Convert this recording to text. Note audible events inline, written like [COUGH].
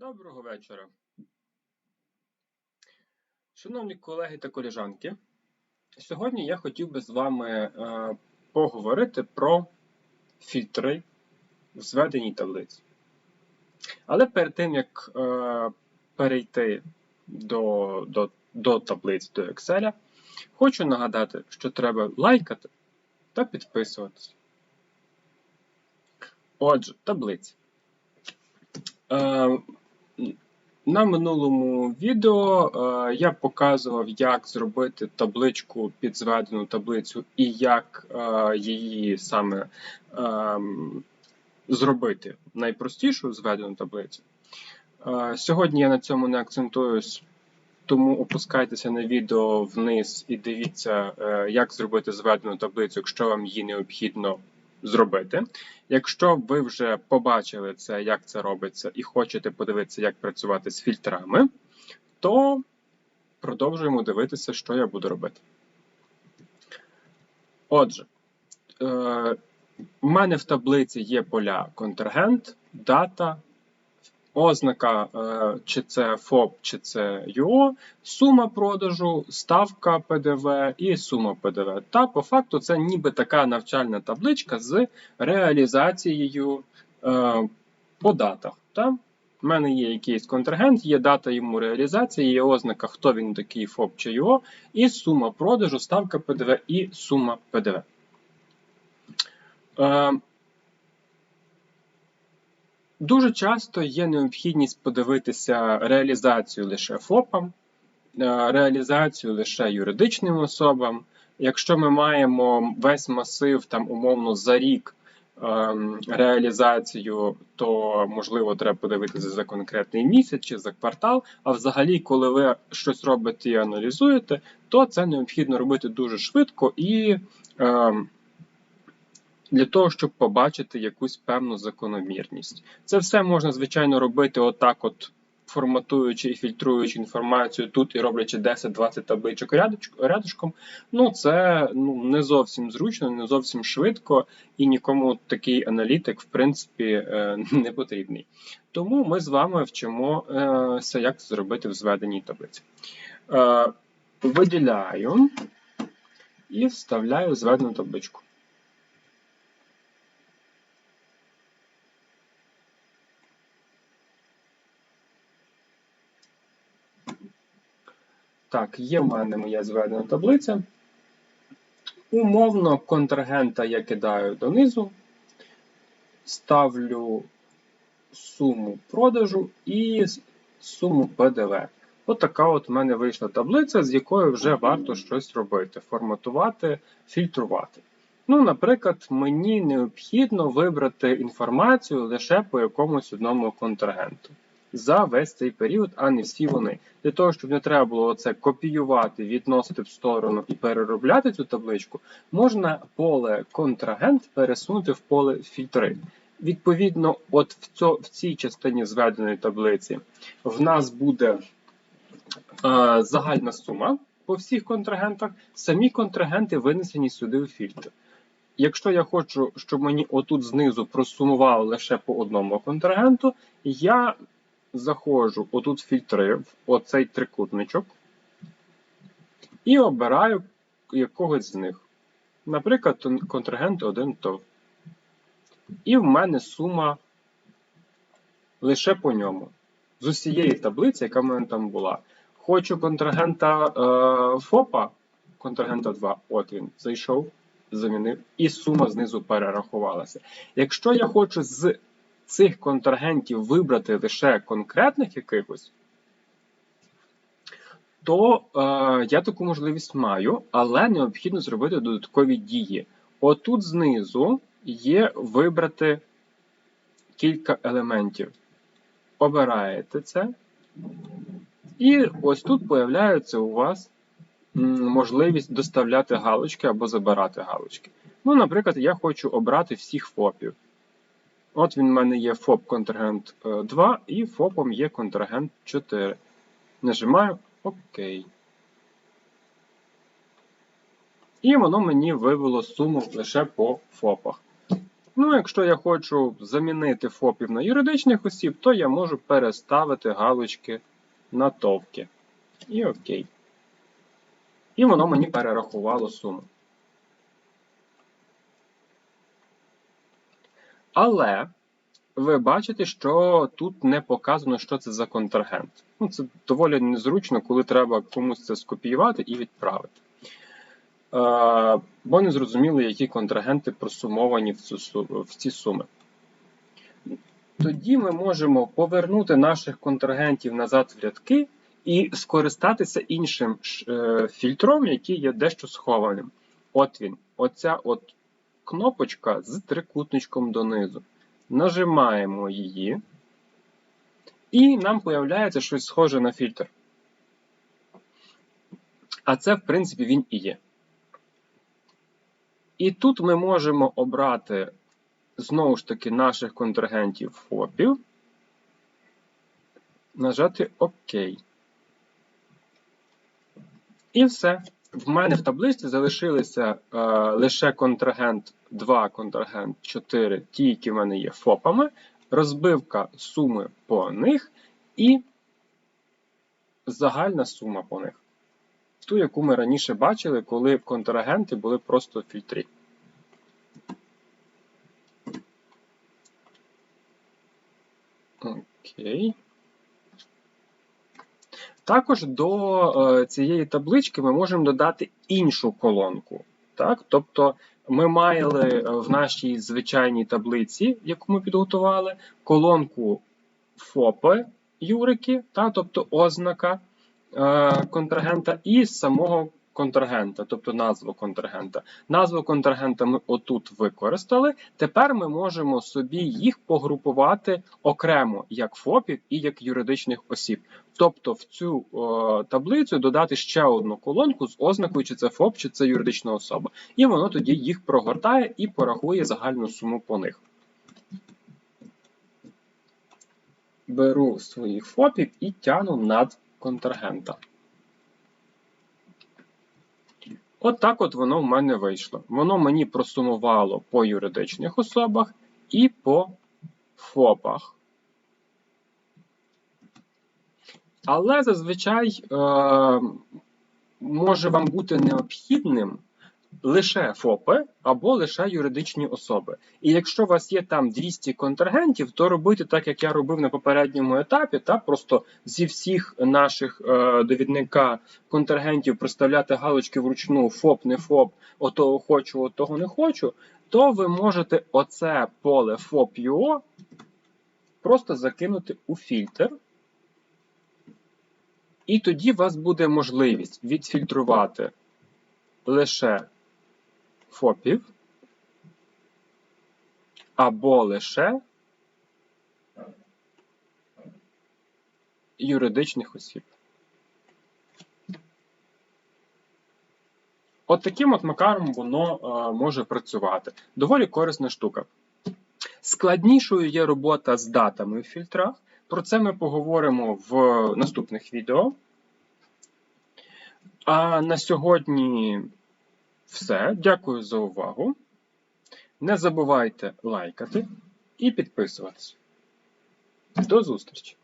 Доброго вечора. Шановні колеги та колежанки, сьогодні я хотів би з вами е, поговорити про фільтри в зведеній таблиці. Але перед тим, як е, перейти до, до, до таблиць до Excel, хочу нагадати, що треба лайкати та підписуватися. Отже, таблиці. На минулому відео е, я показував, як зробити табличку під зведену таблицю і як е, її саме е, зробити найпростішу зведену таблицю. Е, сьогодні я на цьому не акцентуюсь, тому опускайтеся на відео вниз і дивіться, е, як зробити зведену таблицю, якщо вам її необхідно зробити. Якщо ви вже побачили це, як це робиться, і хочете подивитися, як працювати з фільтрами, то продовжуємо дивитися, що я буду робити. Отже, е, в мене в таблиці є поля контрагент, дата, ознака, е, чи це ФОП, чи це ЮО, сума продажу, ставка ПДВ і сума ПДВ. Та по факту це ніби така навчальна табличка з реалізацією е, по датах. Та? У мене є якийсь контрагент, є дата йому реалізації, є ознака, хто він такий ФОП чи ЮО, і сума продажу, ставка ПДВ і сума ПДВ. Е, Дуже часто є необхідність подивитися реалізацію лише ФОПам, е, реалізацію лише юридичним особам. Якщо ми маємо весь масив там умовно за рік ем, реалізацію, то можливо треба подивитися за конкретний місяць чи за квартал. А взагалі, коли ви щось робите і аналізуєте, то це необхідно робити дуже швидко і. Ем, для того, щоб побачити якусь певну закономірність. Це все можна, звичайно, робити отак, от форматуючи і фільтруючи інформацію тут і роблячи 10-20 табличок рядочком. Ну, це ну, не зовсім зручно, не зовсім швидко, і нікому такий аналітик, в принципі, е, [LAUGHS] не потрібний. Тому ми з вами вчимося, як зробити в зведеній таблиці. Е, виділяю і вставляю зведену табличку. Так, є в мене моя зведена таблиця. Умовно, контрагента я кидаю донизу, ставлю суму продажу і суму ПДВ. Отака от в мене вийшла таблиця, з якою вже варто щось робити, форматувати, фільтрувати. Ну, Наприклад, мені необхідно вибрати інформацію лише по якомусь одному контрагенту за весь цей період, а не всі вони. Для того, щоб не треба було це копіювати, відносити в сторону і переробляти цю табличку, можна поле контрагент пересунути в поле фільтри. Відповідно, от в, цьо, в цій частині зведеної таблиці в нас буде е, загальна сума по всіх контрагентах, самі контрагенти винесені сюди в фільтр. Якщо я хочу, щоб мені отут знизу просумувало лише по одному контрагенту, я заходжу отут фільтри, в оцей трикутничок, і обираю якогось з них. Наприклад, контрагент 1 ТОВ. І в мене сума лише по ньому. З усієї таблиці, яка в мене там була. Хочу контрагента е, ФОПа, контрагента 2, от він зайшов, замінив, і сума знизу перерахувалася. Якщо я хочу з цих контрагентів вибрати лише конкретних якихось, то е, я таку можливість маю, але необхідно зробити додаткові дії. Отут знизу є вибрати кілька елементів. Обираєте це. І ось тут появляється у вас можливість доставляти галочки або забирати галочки. Ну, наприклад, я хочу обрати всіх ФОПів. От він в мене є ФОП контрагент 2 е, і ФОПом є контрагент 4. Нажимаю ОК. І воно мені вивело суму лише по ФОПах. Ну, якщо я хочу замінити ФОПів на юридичних осіб, то я можу переставити галочки на товки. І окей. І воно мені перерахувало суму. Але ви бачите, що тут не показано, що це за контрагент. Ну, це доволі незручно, коли треба комусь це скопіювати і відправити. Е, бо не зрозуміло, які контрагенти просумовані в, цю, в ці суми. Тоді ми можемо повернути наших контрагентів назад в рядки і скористатися іншим е, фільтром, який є дещо схованим. От він, оця от кнопочка з трикутничком донизу. Нажимаємо її, і нам появляється щось схоже на фільтр. А це, в принципі, він і є. І тут ми можемо обрати знову ж таки наших контрагентів ФОПів, нажати ОК. І все. В мене в таблиці залишилися е, лише контрагент 2, контрагент 4, ті, які в мене є ФОПами, розбивка суми по них і загальна сума по них. Ту, яку ми раніше бачили, коли контрагенти були просто в фільтрі. Окей. Також до е, цієї таблички ми можемо додати іншу колонку. Так? Тобто ми мали е, в нашій звичайній таблиці, яку ми підготували, колонку ФОПи юрики, та, тобто ознака е, контрагента, і самого контрагента, тобто назву контрагента. Назву контрагента ми отут використали. Тепер ми можемо собі їх погрупувати окремо як ФОПів і як юридичних осіб. Тобто в цю о, таблицю додати ще одну колонку з ознакою, чи це ФОП, чи це юридична особа. І воно тоді їх прогортає і порахує загальну суму по них. Беру своїх ФОПів і тяну над контрагента. От так от воно в мене вийшло. Воно мені просумувало по юридичних особах і по ФОПах. Але зазвичай е, може вам бути необхідним лише ФОПи або лише юридичні особи. І якщо у вас є там 200 контрагентів, то робити так, як я робив на попередньому етапі, та просто зі всіх наших е, довідника контрагентів проставляти галочки вручну ФОП, не ФОП, отого хочу, отого не хочу, то ви можете оце поле FOP.UO просто закинути у фільтр. І тоді у вас буде можливість відфільтрувати лише ФОПів або лише юридичних осіб. От таким от макаром воно е, може працювати. Доволі корисна штука. Складнішою є робота з датами в фільтрах. Про це ми поговоримо в наступних відео. А на сьогодні все. Дякую за увагу. Не забувайте лайкати і підписуватися. До зустрічі!